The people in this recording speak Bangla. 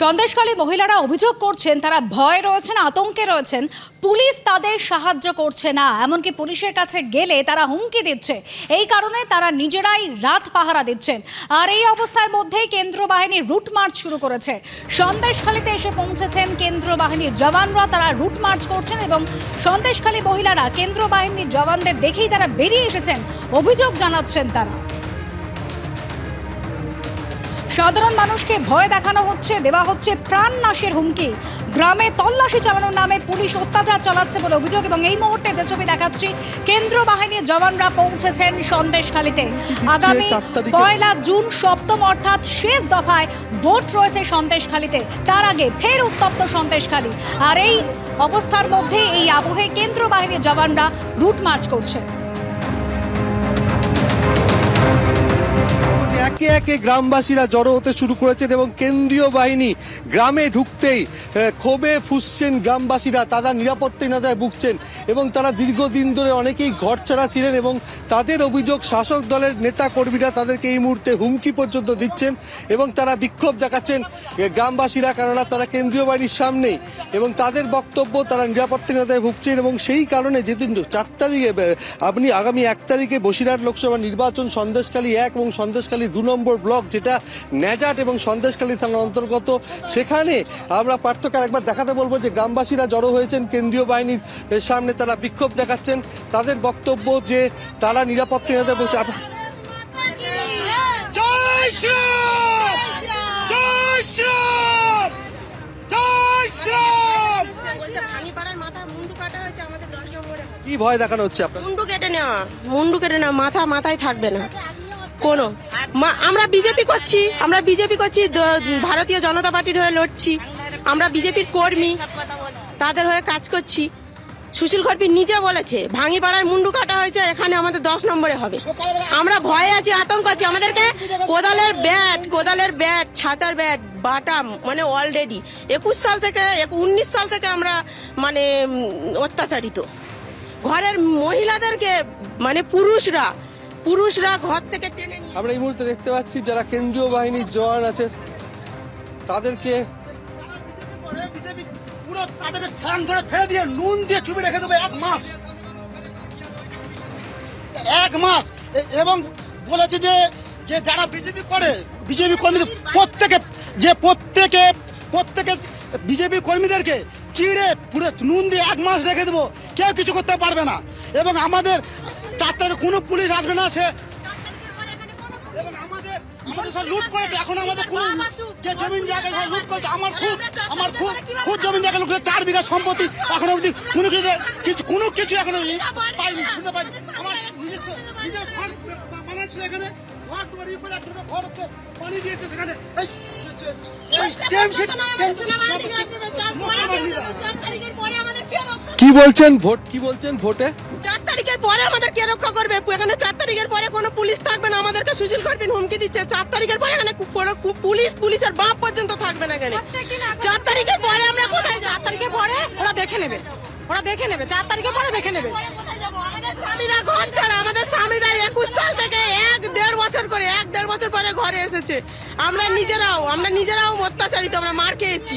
সন্দেশখালী মহিলারা অভিযোগ করছেন, তারা ভয় রয়েছেন, আতঙ্কে রয়েছেন। পুলিশ তাদের সাহায্য করছে না। এমনকি পুলিশের কাছে গেলে তারা হুমকি দিচ্ছে। এই কারণে তারা নিজেরাই রাত পাহারা দিচ্ছেন। আর এই অবস্থার মধ্যেই কেন্দ্র বাহিনী রুট মার্চ শুরু করেছে। সন্দেশখালীতে এসে পৌঁছেছেন কেন্দ্র বাহিনীর জওয়ানরা। তারা রুট মার্চ করছেন এবং সন্দেশখালী মহিলারা কেন্দ্র বাহিনীর জওয়ানদের দেখেই তারা বেরিয়ে এসেছেন। অভিযোগ জানাচ্ছেন তারা। সাধারণ মানুষকে ভয় দেখানো হচ্ছে দেওয়া হচ্ছে প্রাণ নাশের হুমকি। গ্রামে তল্লাশি চালানোর নামে পুলিশ অত্যাচার চালাচ্ছে বলে অভিযোগ এবং এই মুহূর্তে যে ছবি দেখাচ্ছি কেন্দ্র বাহিনীর জওয়ানরা পৌঁছেছেন সন্দেশখালীতে। আগামী পয়লা জুন সপ্তম অর্থাৎ শেষ দফায় ভোট রয়েছে সন্দেশখালীতে। তার আগে ফের উত্তপ্ত সন্দেশখালী। আর এই অবস্থার মধ্যে এই আবহে কেন্দ্র বাহিনীর জওয়ানরা রুট মার্চ করছে। একে একে গ্রামবাসীরা জড়ো হতে শুরু করেছেন এবং কেন্দ্রীয় বাহিনী গ্রামে ঢুকতেই ক্ষোভে ফুসছেন গ্রামবাসীরা। তারা নিরাপত্তাহীনতায় ভুগছেন এবং তারা দীর্ঘদিন ধরে অনেকেই ঘর ছাড়া ছিলেন এবং তাদের অভিযোগ শাসক দলের নেতা কর্মীরা তাদেরকে এই মুহূর্তে হুমকি পর্যন্ত দিচ্ছেন এবং তারা বিক্ষোভ দেখাচ্ছেন গ্রামবাসীরা কেননা তারা কেন্দ্রীয় বাহিনীর সামনেই এবং তাদের বক্তব্য তারা নিরাপত্তাহীনতায় ভুগছেন এবং সেই কারণে যেদিন চার তারিখে আপনি আগামী এক তারিখে বসিরহাট লোকসভা নির্বাচন সন্দেশকালী এক এবং সন্দেশখালী দু নম্বর ব্লক যেটা ন্যাজাট এবং সন্দেশখালী থানার অন্তর্গত। সেখানে আমরা পার্থক্য একবার দেখাতে বলব যে গ্রামবাসীরা জড়ো হয়েছেন কেন্দ্রীয় বাহিনীর সামনে তারা বিক্ষোভ দেখাচ্ছেন। তাদের বক্তব্য যে তারা নিরাপত্তা নিরাপত্তাহীনতায় বসে আপ- জয় শ্রীরাম! জয় শ্রীরাম! জয় শ্রীরাম! বলছে ভাঙিপাড়ার মাথা মুন্ডু কাটা হয়েছে আমাদের দশ নম্বরে কি ভয় দেখানো হচ্ছে আপনার মুন্ডু কেটে নেওয়া মুন্ডু কেটে নেওয়া মাথা মাথায় থাকবে না। কোনো। মা- আমরা বিজেপি করছি, আমরা বিজেপি করছি ভারতীয় জনতা পার্টির হয়ে লড়ছি। আমরা বিজেপির কর্মী, তাদের হয়ে কাজ করছি। সুশীল খরপি নিজে বলেছে ভাঙিপাড়ায় মুন্ডু কাটা হয়েছে, এখানে আমাদের দশ নম্বরে হবে। আমরা ভয়ে আছি, আতঙ্ক আছি, আমাদেরকে কোদালের ব্যাট কোদালের ব্যাট, ছাতার ব্যাট বাটাম মানে অলরেডি একুশ সাল থেকে উনিশ সাল থেকে আমরা মানে অত্যাচারিত। ঘরের মহিলাদেরকে মানে পুরুষরা পুরুষরা ঘর থেকে টেনে নিয়ে আমরা এই মুহূর্তে দেখতে পাচ্ছি যারা কেন্দ্রীয় বাহিনীর জওয়ান আছে তাদেরকে পুরো তাদেরকে ঠ্যাং ধরে ফেলে দিয়ে নুন দিয়ে চুপে রেখে দেবে এক মাস এক মাস এবং বলেছে যে যে যারা বিজেপি করে বিজেপি কর্মীদের প্রত্যেকে যে প্রত্যেকে প্রত্যেকে বিজেপি কর্মীদেরকে চিড়ে পুরো নুন দিয়ে এক মাস রেখে দেবো। কেউ কিছু করতে পারবে না। এবং আমাদের চারটার তারিখে কোনো পুলিশ আসবে না সে আমাদের আমাদের লুট করেছে। এখন আমাদের কোনো যে জমিন জায়গা সব লুট করেছে আমার খুব আমার খুব খুব জমিন জায়গা লুট চার বিঘা সম্পত্তি এখন অবধি কোনো কিছু কিছু কোনো কিছু এখনও পাইনি শুনতে পাইনি আমার নিজের ঘর বানাচ্ছিল এখানে। ঘর তোমার ইয়ে করে ঘর পানি দিয়েছে সেখানে। এই এই টেম শিট কি বলছেন ভোট? কি বলছেন ভোটে? তারিখের পরে আমাদের কে রক্ষা করবে। এখানে চার তারিখের পরে কোনো পুলিশ থাকবে না। আমাদেরকে সুশীল করবেন হুমকি দিচ্ছে। চার তারিখের পরে এখানে কোনো পুলিশ পুলিশের বাপ পর্যন্ত থাকবে না এখানে। চার তারিখের পরে আমরা কোথায় চার তারিখের পরে ওরা দেখে নেবে। ওরা দেখে নেবে। চার তারিখের পরে দেখে নেবে। স্বামীরা ঘর ছাড়া আমাদের স্বামীরা একুশ সাল থেকে এক দেড় বছর করে এক দেড় বছর পরে ঘরে এসেছে। আমরা নিজেরাও আমরা নিজেরাও অত্যাচারিত আমরা মার খেয়েছি।